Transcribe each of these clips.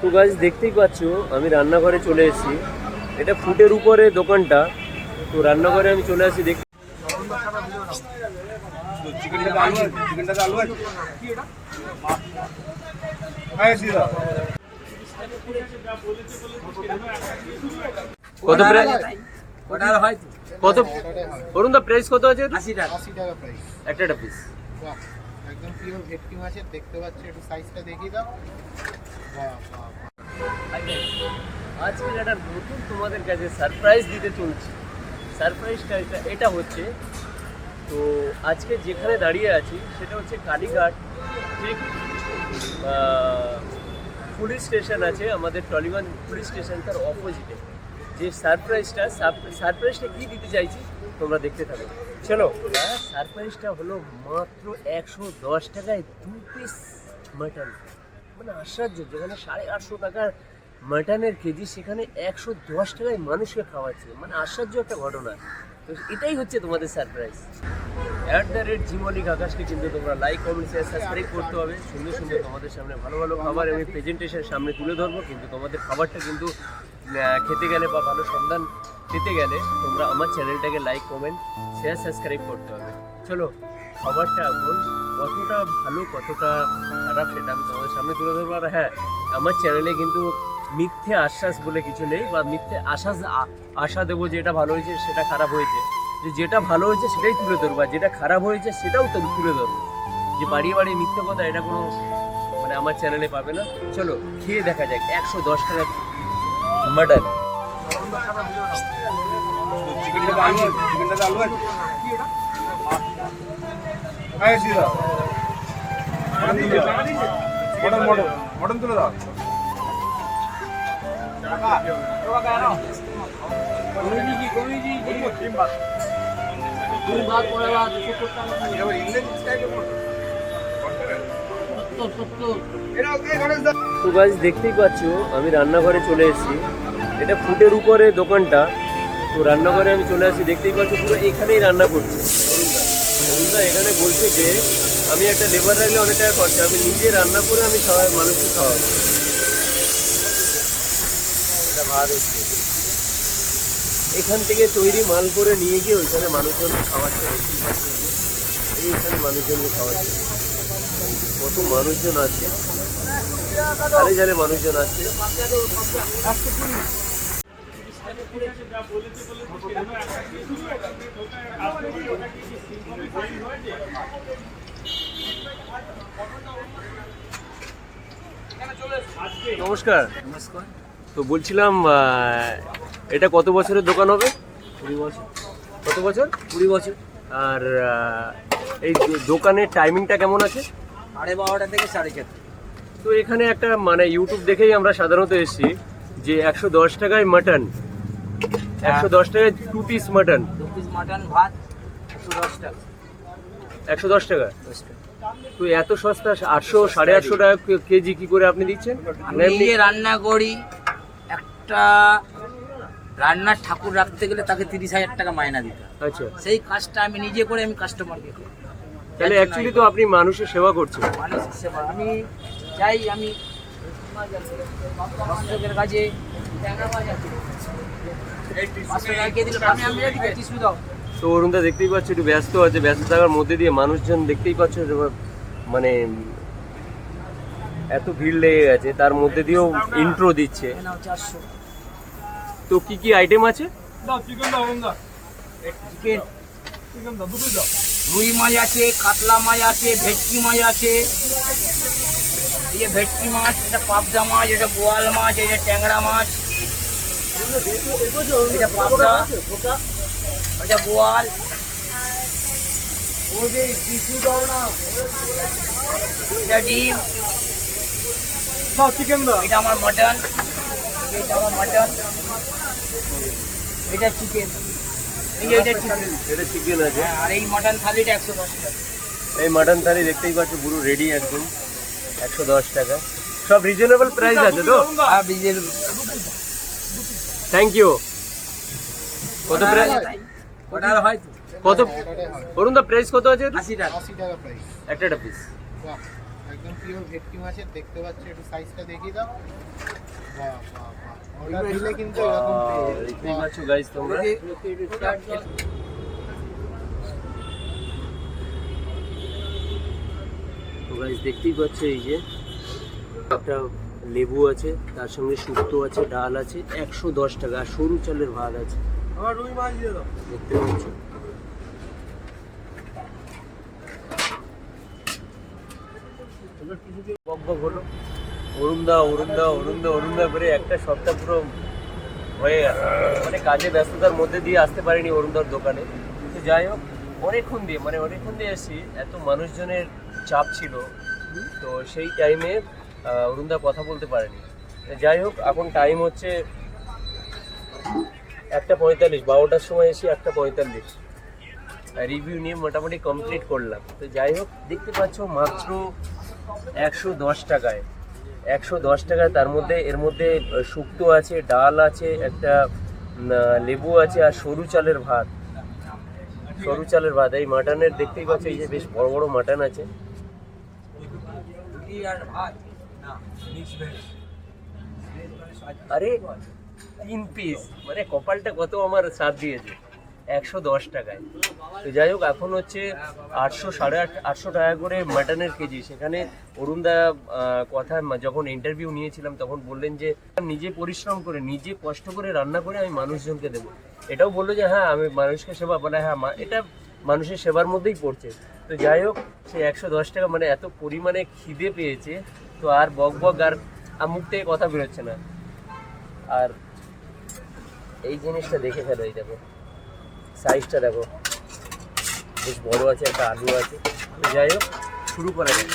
তো গাছ দেখতেই পাচ্ছ আমি রান্নাঘরে চলে এসেছি। এটা ফুটের উপরে দোকানটা। তো রান্নাঘরে আমি চলে আসি দেখ কত প্রাইস কত অরুণ দা প্রাইস কত আছে আশি টাকা। একটা একটা পিস একদম পিওর ভেটকি মাছের দেখতে পাচ্ছি, একটু সাইজটা দেখিয়ে দাও। বাহ বাহ বাহ। আজকে একটা নতুন তোমাদের কাছে সারপ্রাইজ দিতে চলছি। সারপ্রাইজটা এটা এটা হচ্ছে, তো আজকে যেখানে দাঁড়িয়ে আছি, সেটা হচ্ছে কালীঘাট। ঠিক পুলিশ স্টেশন আছে, আমাদের টলিগঞ্জ পুলিশ স্টেশন তার অপোজিটে যে সারপ্রাইজটা সারপ্রাইজটা কী দিতে চাইছি? তোমরা দেখতে থাকো। চলো সারপ্রাইজটা হলো মাত্র একশো দশ টাকায় দু পিস মাটন মানে আশ্চর্য, যেখানে সাড়ে আটশো টাকার মাটনের কেজি, সেখানে একশো দশ টাকায় মানুষকে খাওয়াচ্ছে। মানে আশ্চর্য একটা ঘটনা। তো এটাই হচ্ছে তোমাদের সারপ্রাইজ অ্যাট দ্য রেট জিমলিক আকাশকে কিন্তু তোমরা লাইক কমেন্ট শেয়ার সাবস্ক্রাইব করতে হবে। সুন্দর সুন্দর তোমাদের সামনে ভালো ভালো খাবার আমি প্রেজেন্টেশন সামনে তুলে ধরবো। কিন্তু তোমাদের খাবারটা কিন্তু খেতে গেলে বা ভালো সন্ধান পেতে গেলে তোমরা আমার চ্যানেলটাকে লাইক কমেন্ট শেয়ার সাবস্ক্রাইব করতে হবে। চলো, খাবারটা এখন কতটা ভালো, কতটা খারাপ সেটা আমি তোমাদের সামনে তুলে ধরবো। আর হ্যাঁ আমার চ্যানেলে কিন্তু মিথ্যে আশ্বাস বলে কিছু নেই বা মিথ্যে আশ্বাস আশা দেবো যে এটা ভালো হয়েছে, সেটা খারাপ হয়েছে। যে যেটা ভালো হয়েছে সেটাই তুলে ধরবো, আর যেটা খারাপ হয়েছে সেটাও তো তুলে ধরবো। যে বাড়িয়ে বাড়িয়ে মিথ্যে কথা এটা কোনো মানে আমার চ্যানেলে পাবে না। চলো, খেয়ে দেখা যাক, একশো দশ টাকা মটন মটন মটন তুলে দাও তো গাছ দেখতেই পাচ্ছ আমি রান্নাঘরে চলে এসেছি। এটা ফুটের উপরে দোকানটা। তো রান্নাঘরে আমি চলে আসি দেখতেই পাচ্ছি পুরো এখানেই রান্না করছে। অরুণদা, এখানে বলছে যে, আমি একটা লেবার রাখলে অনেক টাকা খরচা, আমি নিজে রান্না করে আমি খাওয়াই মানুষকে খাওয়াবো। এখান থেকে তৈরি মাল করে নিয়ে গিয়ে ওইখানে মানুষজনকে খাওয়াচ্ছে এইখানে মানুষজনকে খাওয়াচ্ছে কত মানুষজন আছে। সারে সারে মানুষজন আছে। নমস্কার। নমস্কার তো বলছিলাম এটা কত বছরের দোকান হবে? কুড়ি বছর। কত বছর? কুড়ি বছর। আর এই দোকানের টাইমিংটা কেমন আছে? সাড়ে বারোটা থেকে সাড়ে চারটে। তো এখানে একটা মানে ইউটিউব দেখেই আমরা সাধারণত এসেছি যে একশো দশ টাকায় মাটন একশো দশ টাকায় টু পিস মাটন দু পিস মাটন ভাত একশো দশ টাকা। একশো দশ টাকা? টাকা। তো এত সস্তা আটশো সাড়ে আটশো টাকা কেজি কি করে আপনি দিচ্ছেন? আমি নিজে রান্না করি একটা রান্নার ঠাকুর রাখতে গেলে তাকে তিরিশ হাজার টাকা মায়না দিতে হয়। আচ্ছা। সেই কাজটা আমি নিজে করে আমি কাস্টমারকে করি। তাহলে অ্যাকচুয়ালি তো আপনি মানুষের সেবা করছেন। মানুষের সেবা। আমি চাই আমি কাছে তো অরুণদা দেখতেই পাচ্ছ একটু ব্যস্ত আছে ব্যস্ত থাকার মধ্যে দিয়ে মানুষজন দেখতেই পাচ্ছ মানে এত ভিড় লেগে গেছে তার মধ্যে দিয়েও ইন্ট্রো দিচ্ছে। তো কি কি আইটেম আছে? রুই মাছ আছে কাতলা মাছ আছে ভেটকি মাছ আছে। এই যে ভেটকি মাছ এটা পাবদা মাছ এটা বোয়াল মাছ এটা ট্যাংরা মাছ। এটা পাবদা এটা বোয়াল এটা ডিম আমার মটন এটা আমার এটা চিকেন চিকেন হ্যাঁ, আর এই মটন থালিটা একশো দশ টাকা এই থালি দেখতেই পাচ্ছ পুরো রেডি একদম। একশো দশ টাকা। সব রিজনেবল প্রাইস আছে তো? আর বিজের থ্যাংক ইউ কত প্রাইস ওটার হয় তো। কত অরুণ দা প্রাইস কত আছে? আশি টাকা আশি টাকা প্রাইস একটা পিস বাহ একদম পিওর ভেটকি মাছের দেখতে পাচ্ছ একটু সাইজটা দেখিয়ে দাও। বাহ বাহ বাহ। ওটা দিলে কিন্তু এরকম। দেখতেই পাচ্ছ গাইজ তোমরা? তো গাইজ দেখতেই পাচ্ছ এই যে। একটা লেবু আছে তার সঙ্গে শুক্তো আছে ডাল আছে একশো দশ টাকা আর সরু চালের ভাত আছে। আমার রুই মাছ দিয়ে দাও। দেখতে পাচ্ছ? বক বক হলো। অরুণদা অরুণদা অরুণদা অরুণদা করে একটা সপ্তাহ পুরো হয়ে গেল। মানে কাজে ব্যস্ততার মধ্যে দিয়ে আসতে পারিনি অরুণদার দোকানে। তো যাই হোক অনেকক্ষণ দিয়ে মানে অনেকক্ষণ দিয়ে এসেছি। এত মানুষজনের চাপ ছিল। তো সেই টাইমে অরুণদা কথা বলতে পারেনি। যাই হোক, এখন টাইম হচ্ছে একটা পঁয়তাল্লিশ, বারোটার সময় এসে একটা পঁয়তাল্লিশ। রিভিউ নিয়ে মোটামুটি কমপ্লিট করলাম। তো যাই হোক, দেখতে পাচ্ছ মাত্র একশো দশ টাকায়। একশো দশ টাকায় তার মধ্যে, এর মধ্যে শুক্তো আছে, ডাল আছে, একটা লেবু আছে আর সরু চালের ভাত। সরু চালের ভাত, এই মাটনের দেখতেই পাচ্ছ, এই যে বেশ বড় বড় মাটন আছে। আরে তিন পিস মানে কপালটা কত আমার সাথ দিয়েছে? একশো দশ টাকায়। তো যাই হোক, এখন হচ্ছে আটশো সাড়ে আট, আটশো টাকা করে মাটনের কেজি। সেখানে অরুণদা কথা যখন ইন্টারভিউ নিয়েছিলাম, তখন বললেন যে, নিজে পরিশ্রম করে, নিজে কষ্ট করে রান্না করে আমি মানুষজনকে দেবো। এটাও বলল যে হ্যাঁ আমি মানুষকে সেবা, বলে হ্যাঁ মা- এটা মানুষের সেবার মধ্যেই পড়ছে। তো যাই হোক, সে একশো দশ টাকা মানে এত পরিমাণে খিদে পেয়েছে তো আর বক বক আর আর মুখ থেকে কথা বেরোচ্ছে না। আর এই জিনিসটা দেখে ফেলো এই দেখো। সাইজটা দেখো। বেশ বড় আছে একটা আলু আছে। যাই হোক শুরু করা যাক।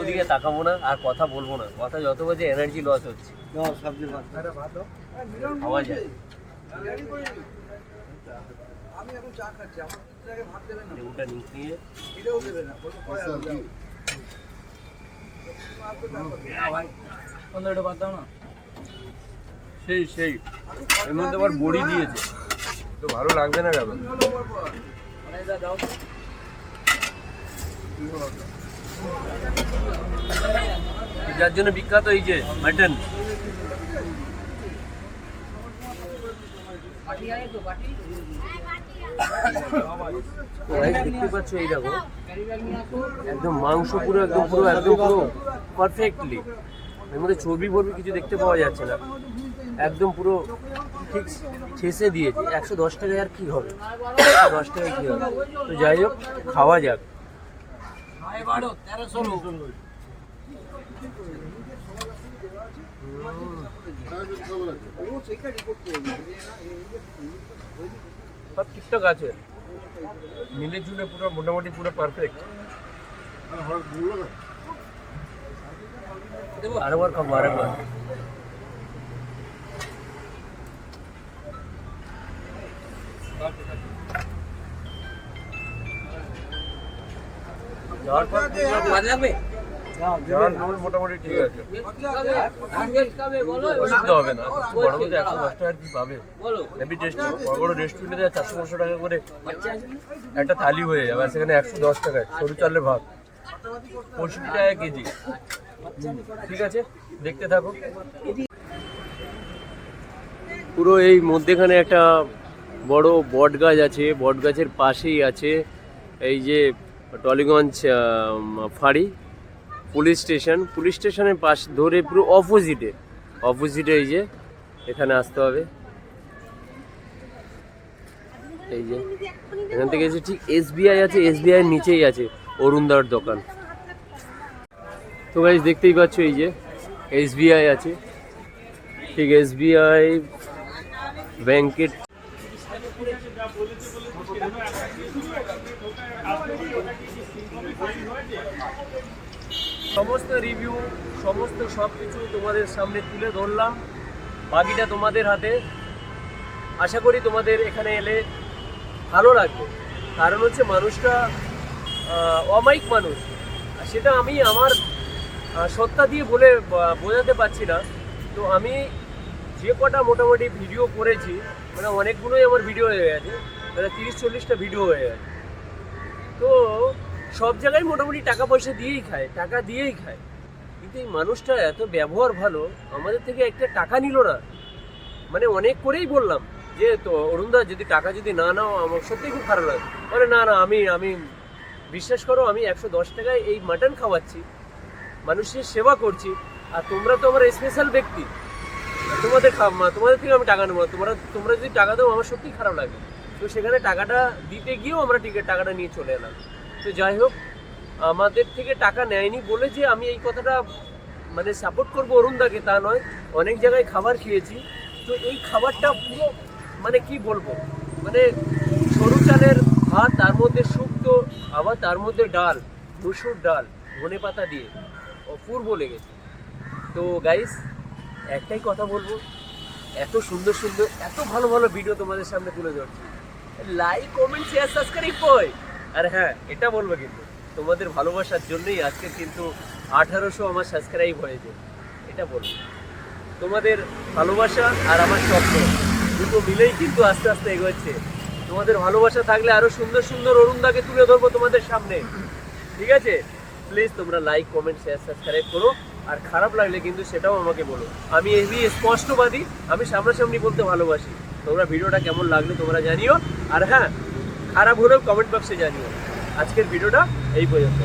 ওদিকে তাকাবো না আর কথা বলব না। কথা যত বাজে এনার্জি লস হচ্ছে। খাওয়া যায়। লেবুটা নিয়ে সেই সেই এর মধ্যে আবার বড়ি দিয়েছে তো ভালো লাগবে না কেন যার জন্য বিখ্যাত এই যে মাটন দেখতে পাচ্ছ এই দেখো। একদম মাংস পুরো, একদম পুরো একদম পুরো পারফেক্টলি এর মধ্যে চর্বি ফর্বি কিছু দেখতে পাওয়া যাচ্ছে না। একদম পুরো ঠিক শেষে দিয়েছে। একশো দশ টাকায় আর কি হবে? দশ টাকায় কি হবে? তো যাই হোক, খাওয়া যাক। সব ঠিকঠাক আছে। মিলে জুলে পুরো মোটামুটি পুরো পারফেক্ট আরেকবার খাব আরেকবার। মোটামুটি ঠিক আছে। অসুবিধা হবে না একশো দশ পাবে? বড় বড় রেস্টুরেন্টে যায় চারশো পাঁচশো টাকা করে একটা থালি হয়ে যাবে সেখানে একশো দশ টাকায় সরু চালের ভাত। পঁয়ষট্টি টাকা কেজি। ঠিক আছে, দেখতে থাকো। পুরো এই মধ্যেখানে একটা বড় বট গাছ আছে বট গাছের পাশেই আছে এই যে টলিগঞ্জ ফাঁড়ি। Police station. পুলিশ স্টেশনের পাশ ধরে পুরো অপোজিটে অপোজিটে এই যে, এখানে আসতে হবে। এই যে, এখান থেকে এসে ঠিক এসবিআই আছে এসবিআই এর নিচেই আছে অরুণদার দোকান। তো গাইজ দেখতেই পাচ্ছ এই যে এসবিআই আছে। ঠিক এসবিআই ব্যাংকের সমস্ত রিভিউ সমস্ত সব কিছু তোমাদের সামনে তুলে ধরলাম। বাকিটা তোমাদের হাতে। আশা করি তোমাদের এখানে এলে ভালো লাগবে। কারণ হচ্ছে মানুষটা অমায়িক মানুষ। সেটা আমি আমার সত্তা দিয়ে বলে বোঝাতে পারছি না। তো আমি যে কটা মোটামুটি ভিডিও করেছি মানে অনেকগুলোই আমার ভিডিও হয়ে গেছে। মানে তিরিশ, চল্লিশটা ভিডিও হয়ে গেছে। তো সব জায়গায় মোটামুটি টাকা পয়সা দিয়েই খায়, টাকা দিয়েই খায়। কিন্তু এই মানুষটা এত ব্যবহার ভালো, আমাদের থেকে একটা টাকা নিল না। মানে অনেক করেই বললাম যে, তো অরুণদা, যদি টাকা যদি না নাও, আমার সত্যিই খুব খারাপ লাগে। বলে, না না, আমি আমি বিশ্বাস করো, আমি একশো দশ টাকায় এই মাটন খাওয়াচ্ছি। মানুষের সেবা করছি। আর তোমরা তো আমার স্পেশাল ব্যক্তি। তোমাদের তোমাদের থেকে আমি টাকা নেব। তোমরা তোমরা যদি টাকা দাও, আমার সত্যিই খারাপ লাগে। তো সেখানে টাকাটা দিতে গিয়েও আমরা টিকিট টাকাটা নিয়ে চলে এলাম। তো যাই হোক, আমাদের থেকে টাকা নেয়নি বলে যে আমি এই কথাটা মানে সাপোর্ট করব অরুণদাকে তা নয়। অনেক জায়গায় খাবার খেয়েছি। তো এই খাবারটা পুরো মানে কি বলব? মানে সরু চালের ভাত, তার মধ্যে শুক্তো, আবার তার মধ্যে ডাল, মুসুর ডাল, ধনে পাতা দিয়ে অপূর্ব লেগেছে। তো গাইস একটাই কথা বলব, এত সুন্দর সুন্দর, এত ভালো ভালো ভিডিও তোমাদের সামনে তুলে ধরছি। লাইক কমেন্ট শেয়ার সাবস্ক্রাইব কই আর হ্যাঁ এটা বলব কিন্তু, তোমাদের ভালোবাসার জন্যই আজকে কিন্তু আঠারোশো আমার সাবস্ক্রাইব হয়েছে, এটা বলব। তোমাদের ভালোবাসা আর আমার স্বপ্ন, দুটো মিলেই কিন্তু আস্তে আস্তে এগোচ্ছে। তোমাদের ভালোবাসা থাকলে আরও সুন্দর সুন্দর অরুণদাকে তুলে ধরবো তোমাদের সামনে। ঠিক আছে? প্লিজ তোমরা লাইক কমেন্ট শেয়ার সাবস্ক্রাইব করো, আর খারাপ লাগলে কিন্তু সেটাও আমাকে বলো। আমি এবি স্পষ্টবাদী, আমি সামনাসামনি বলতে ভালোবাসি। তোমরা ভিডিওটা কেমন লাগল তোমরা জানিও। আর হ্যাঁ খারাপ হলেও কমেন্ট বক্সে জানিও। আজকের ভিডিওটা এই পর্যন্ত।